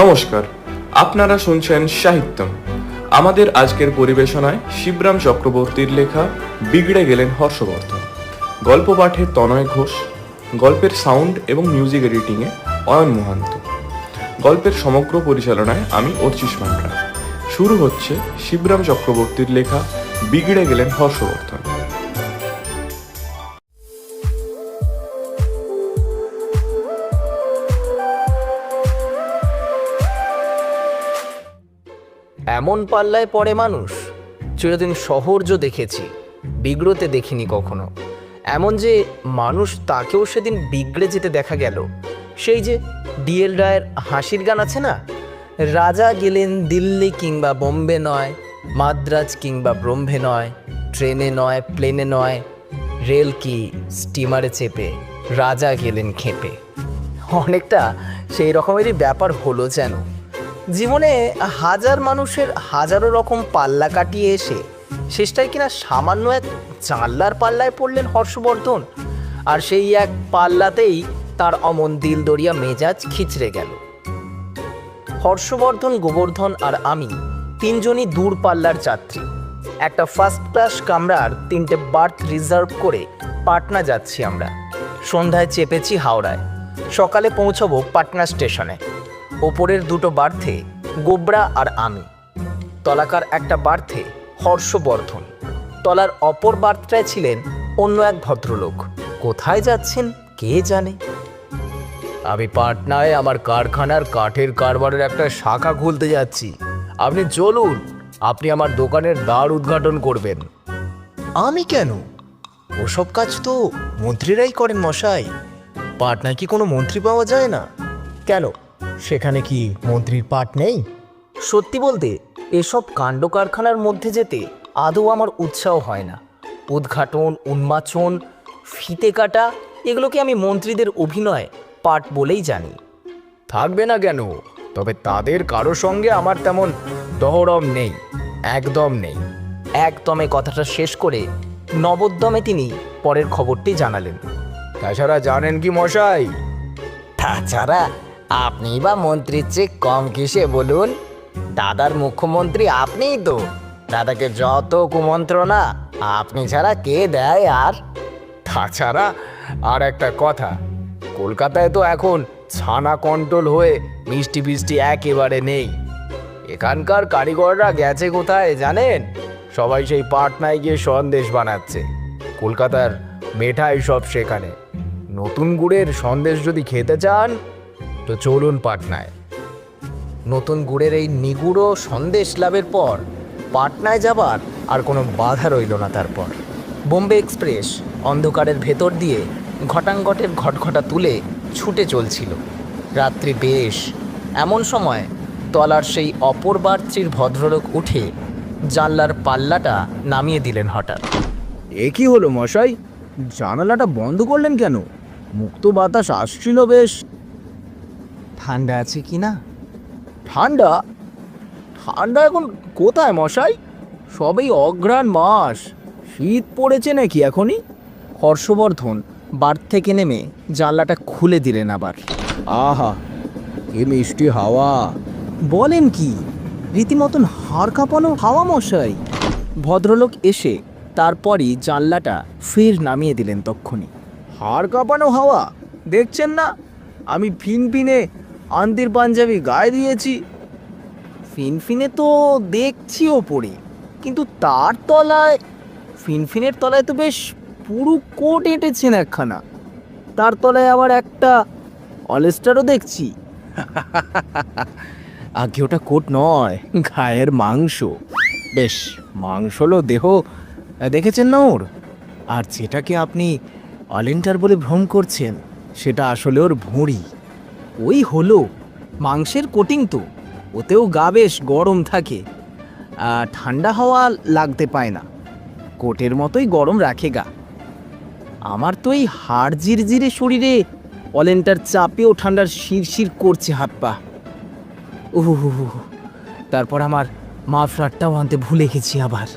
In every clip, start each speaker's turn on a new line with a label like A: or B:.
A: নমস্কার, আপনারা শুনছেন সাহিত্যম। আমাদের আজকের পরিবেশনায় শিবরাম চক্রবর্তীর লেখা বিগড়ে গেলেন হর্ষবর্ধন। গল্প পাঠে তনয় ঘোষ, গল্পের সাউন্ড এবং মিউজিক এডিটিংয়ে অয়ন মোহান্ত। গল্পের সমগ্র পরিচালনায় আমি অর্চিস মান্ড্রা। শুরু হচ্ছে শিবরাম চক্রবর্তীর লেখা বিগড়ে গেলেন হর্ষবর্ধন।
B: এমন পাল্লায় পড়ে মানুষ চিরদিন সহর্য দেখেছি, বিগ্রতে দেখিনি কখনো। এমন যে মানুষ তাকেও সেদিন বিগড়ে যেতে দেখা গেল। সেই যে ডিএল রায়ের হাসির গান আছে না? রাজা গেলেন দিল্লি কিংবা বোম্বে নয়, মাদ্রাজ কিংবা ব্রহ্মে নয়, ট্রেনে নয়, প্লেনে নয়, রেল কি স্টিমারে চেপে, রাজা গেলেন খেপে অনেকটা সেই রকমেরই ব্যাপার হলো যেন। জীবনে হাজার মানুষের হাজারো রকম পাল্লা কাটিয়ে এসে শেষটায় কিনা সামান্য এক জানলার পাল্লায় পড়লেন হর্ষবর্ধন। আর সেই এক পাল্লাতেই তার অমন দিল দরিয়া মেজাজ খিচড়ে গেল। হর্ষবর্ধন, গোবর্ধন আর আমি তিনজনই দূর পাল্লার যাত্রী। একটা ফার্স্ট ক্লাস কামরার তিনটে বার্থ রিজার্ভ করে পাটনা যাচ্ছি আমরা। সন্ধ্যায় চেপেছি হাওড়ায়। সকালে পৌঁছবো পাটনা স্টেশনে। ওপরের দুটো বার্থে গোবরা আর আমি। তলাকার একটা বার্থে হর্ষবর্ধন। তলার অপর বার্থটায় ছিলেন অন্য এক ভদ্রলোক। কোথায় যাচ্ছেন কে জানে? আমি পাটনায় আমার কারখানার কাঠের কারবারের একটা শাখা খুলতে যাচ্ছি। আপনি চলুন, আপনি আমার দোকানের দ্বার উদ্ঘাটন করবেন। আমি কেন? ওসব কাজ তো মন্ত্রীরাই করেন মশাই। পাটনায় কি কোনো মন্ত্রী পাওয়া যায় না? কেন? সেখানে কি মন্ত্রীর পাট নেই? সত্যি বলতে এসব কাণ্ড কারখানার মধ্যে যেতে আদৌ আমার উৎসাহ হয় না। উদ্ঘাটন উন্মাচন ফিতে কাটা এগুলোকে আমি মন্ত্রীদের অভিনয় পাঠ বলেই জানি। থাকবে না কেন? তবে তাদের কারও সঙ্গে আমার তেমন দহরম নেই একদম নেই। একদমে কথাটা শেষ করে নবোদ্যমে তিনি পরের খবরটি জানালেন। তাছাড়া জানেন কি মশাই? তাছাড়া আপনি বা মন্ত্রীর চেয়ে কম কিসে বলুন? দাদার মুখ্যমন্ত্রী আপনিই তো। দাদাকে যত কুমন্ত্রণা, আপনি ছাড়া কে দেয় আর? তাছাড়া আর একটা কথা, কলকাতায় তো এখন ছানা কন্ট্রোল হয়ে মিষ্টি ফিষ্টি একেবারে নেই। এখানকার কারিগররা গেছে কোথায় জানেন? সবাই সেই পাটনায় গিয়ে সন্দেশ বানাচ্ছে। কলকাতার মেঠাই সব সেখানে। নতুন গুড়ের সন্দেশ যদি খেতে চান তো চলুন পাটনায়। নতুন গুড়ের এই নিগুড়ো সন্দেশ লাভের পর পাটনায় যাবার আর কোনো বাধা রইল না তারপর। বোম্বে এক্সপ্রেস অন্ধকারের ভেতর দিয়ে ঘটাঙ্গটের ঘটঘটা তুলে ছুটে চলছিল। রাত্রি বেশ। এমন সময় তলার সেই অপর বার্চির ভদ্রলোক উঠে জানলার পাল্লাটা নামিয়ে দিলেন হঠাৎ।
C: এ কি হলো মশাই? জানালাটা বন্ধ করলেন কেন? মুক্ত বাতাস আসছিল বেশ।
B: ঠান্ডা আছে কি না?
C: ঠান্ডা? ঠান্ডা এখন কোথায় মশাই? সবেই অঘ্রাণ মাস। শীত পড়েছে নাকি এখনই?
B: হর্ষবর্ধন বার থেকে নেমে জানলাটা খুলে দিলেন আবার।
C: আহা কি মিষ্টি হাওয়া।
B: বলেন কি রীতিমতন হাড় কাঁপানো হাওয়া মশাই। ভদ্রলোক এসে তারপরই জানলাটা ফের নামিয়ে দিলেন তক্ষুনি
C: হাড় কাঁপানো হাওয়া? দেখছেন না? আমি ফিনফিনে আন্তির পাঞ্জাবি গায়ে দিয়েছি।
B: ফিনফিনে তো দেখছি ওপরে, কিন্তু তার তলায়, ফিনফিনের তলায় তো বেশ পুরো কোট এঁটেছেন একখানা। তার তলায় আবার একটা অলেস্টারও দেখছি।
C: আগে ওটা কোট নয়, গায়ের মাংস। বেশ, মাংস হলো দেহ। দেখেছেন না ওর? আর যেটাকে আপনি অলেন্টার বলে ভ্রম করছেন, সেটা আসলে ওর ভুঁড়ি।
B: ওই হলো, মাংসের কোটিং তো, ওতেও গা বেশ গরম থাকে। ঠান্ডা হাওয়া লাগতে পায় না, কোটের মতোই গরম রাখে গা। আমার তো এই হাড় জিরজিরে শরীরে অলেন্টার চাপেও ঠান্ডার শিরশির করছে হাত পা। তারপর আমার মাফলারটাও আনতে ভুলে গেছি আবার।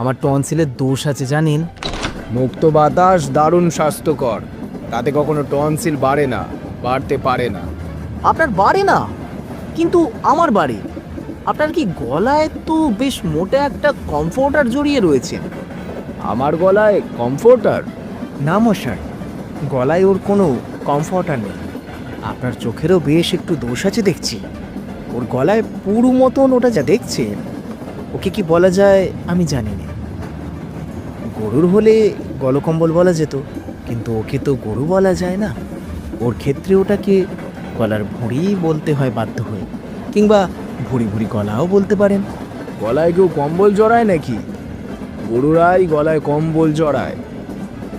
B: আমার টনসিলের দোষ আছে জানেন?
C: মুক্ত বাতাস দারুণ স্বাস্থ্যকর, তাতে কখনো টনসিল বাড়ে না। বাড়তে পারে না।
B: আপনার বাড়ে না? কিন্তু আমার বাড়ি। আপনার কি গলায় তো বেশ মোটা একটা কমফোর্টার জড়িয়ে রয়েছে? আমার গলায় কমফোর্টার? না মশাই। গলায় ওর কোনো কমফোর্টার নেই। আপনার চোখেরও বেশ একটু দোষ আছে দেখছি। ওর গলায় পুরু মতন ওটা যা দেখছে ওকে কি বলা যায় আমি জানি না। গরুর হলে গলকম্বল বলা যেত কিন্তু ওকে তো গরু বলা যায় না। ওর ক্ষেত্রে ওটাকে গলার ভুঁড়ি বলতে হয় বাধ্য হয়ে কিংবা ভুঁড়ি ভুঁড়ি গলাও বলতে পারেন। গলায় কেউ কম্বল জড়ায় নাকি? গরুরাই গলায় কম্বল জড়ায়।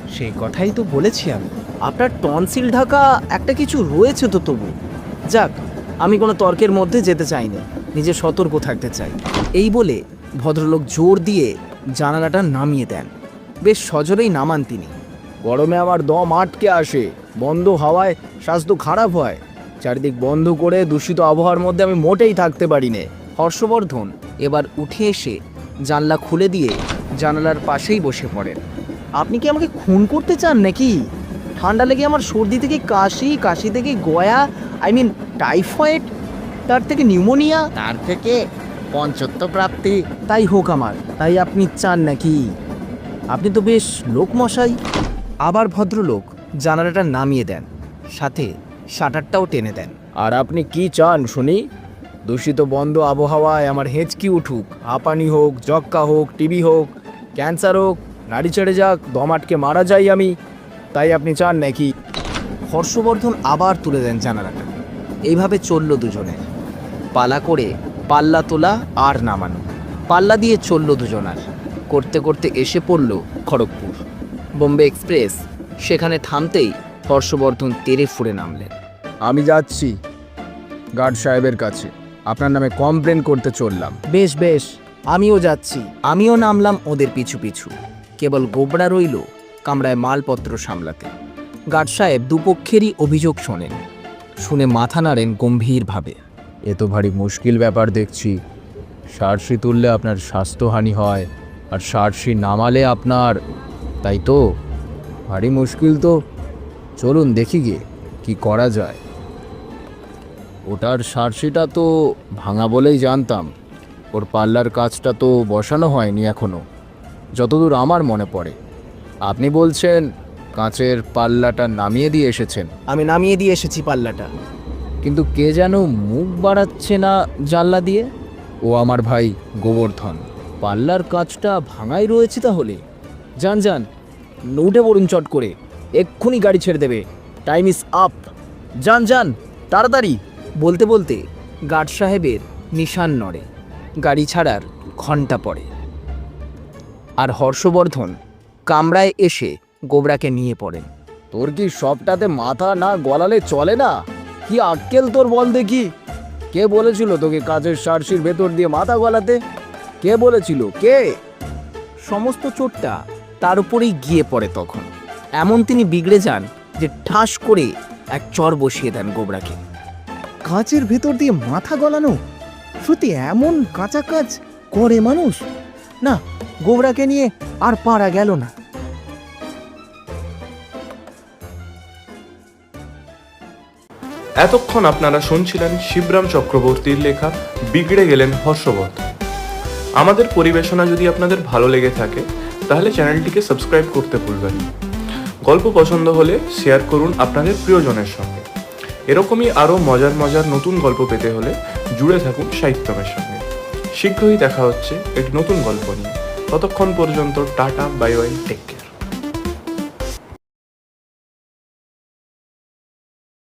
B: সেই কথাই তো বলেছি আমি। আপনার টনসিল ঢাকা একটা কিছু রয়েছে তো তবু। যাক আমি কোনো তর্কের মধ্যে যেতে চাই না নিজে সতর্ক থাকতে চাই। এই বলে ভদ্রলোক জোর দিয়ে জানালাটা নামিয়ে দেন। বেশ সজরেই নামান তিনি। গরমে আমার দম আটকে আসে। বন্ধ হওয়ায় স্বাস্থ্য খারাপ হয়। চারিদিক বন্ধ করে দূষিত আবহাওয়ার মধ্যে আমি মোটেই থাকতে পারি না হর্ষবর্ধন এবার উঠে এসে জানলা খুলে দিয়ে জানালার পাশেই বসে পড়েন। আপনি কি আমাকে খুন করতে চান নাকি? ঠান্ডা লেগে আমার সর্দি থেকে কাশি কাশি থেকে গয়া আই মিন টাইফয়েড তার থেকে নিউমোনিয়া তার থেকে পঞ্চত্ব প্রাপ্তি। তাই হোক আমার তাই আপনি চান নাকি? আপনি তো বেশ লোকমশাই। আবার ভদ্রলোক। জানালাটা নামিয়ে দেন সাথে শাটারটাও টেনে দেন। আর আপনি কি চান শুনি? দূষিত বন্ধ আবহাওয়ায় আমার হেঁচকি উঠুক হাঁপানি হোক জক্কা হোক টিবি হোক ক্যান্সার হোক নাড়ি ছেড়ে যাক দম আটকে মারা যাই আমি তাই আপনি চান নাকি? হর্ষবর্ধন আবার তুলে দেন জানালাটা। এইভাবে চলল দুজনে। পালা করে পাল্লা তোলা আর নামানো। পাল্লা দিয়ে চলল দুজনার। করতে করতে এসে পড়ল খড়গপুর। বোম্বে এক্সপ্রেস। সেখানে থামতেই হর্ষবর্ধন তেরে ফুড়ে নামলেন।
D: আমি যাচ্ছি গার্ড সাহেবের কাছে। আপনার নামে কমপ্লেন করতে চললাম।
B: বেশ বেশ আমিও যাচ্ছি। আমিও নামলাম ওদের পিছু পিছু। কেবল গোবরা রইল কামরায় মালপত্র সামলাতে। গার্ড সাহেব দুপক্ষেরই অভিযোগ শোনেন। শুনে মাথা নাড়েন গম্ভীরভাবে।
D: এ তো ভারী মুশকিল ব্যাপার দেখছি। সারসি তুললে আপনার স্বাস্থ্যহানি হয় আর সারসি নামালে আপনার তাই তো? ভারী মুশকিল তো। চলুন দেখি গিয়ে কি করা যায়। ওটার সারসিটা তো ভাঙা বলেই জানতাম। ওর পাল্লার কাজটা তো বসানো হয়নি এখনও। যতদূর আমার মনে পড়ে। আপনি বলছেন কাঁচের পাল্লাটা নামিয়ে দিয়ে এসেছেন।
B: আমি নামিয়ে দিয়ে এসেছি পাল্লাটা।
D: কিন্তু কে যেন মুখ বাড়াচ্ছে না জানলা দিয়ে? ও আমার ভাই গোবর্ধন। পাল্লার কাজটা ভাঙাই রয়েছে তাহলে। যান যান উঠে পড়ুন চট করে। এক্ষুনি গাড়ি ছেড়ে দেবে। টাইম ইজ আপ যান যান তাড়াতাড়ি।
E: বলতে বলতে গার্ড সাহেবের নিশান নড়ে। গাড়ি ছাড়ার ঘণ্টা পড়ে। আর হর্ষবর্ধন কামরায় এসে গোবরাকে নিয়ে পড়েন।
D: তোর কি সবটাতে মাথা না গলালে চলে না? কি আক্কেল তোর বল দেখি? কে বলেছিল তোকে কাজের সারসির ভেতর দিয়ে মাথা গলাতে? কে বলেছিল? কে?
E: সমস্ত চোটটা তার উপরেই গিয়ে পড়ে তখন। এমন তিনি বিগড়ে যান যে ঠাস করে এক চর বসিয়ে দেন গোবরাকে।
B: কাঁচের ভেতর দিয়ে মাথা গলানো? সত্যি এমন কাঁচা কাজ করে মানুষ? না গোবরাকে নিয়ে আর পারা গেল না।
A: এতক্ষণ আপনারা শুনছিলেন শিবরাম চক্রবর্তীর লেখা বিগড়ে গেলেন হর্ষবর্ধন আমাদের পরিবেশনা যদি আপনাদের ভালো লেগে থাকে তাহলে চ্যানেলটিকে সাবস্ক্রাইব করতে ভুলবেন না। গল্প পছন্দ হলে শেয়ার করুন আপনাদের প্রিয়জনের সঙ্গে। এরকমই আরও মজার মজার নতুন গল্প পেতে হলে জুড়ে থাকুন সাহিত্যমের সঙ্গে। শীঘ্রই দেখা হচ্ছে একটি নতুন গল্প নিয়ে। ততক্ষণ পর্যন্ত tata, bye bye take care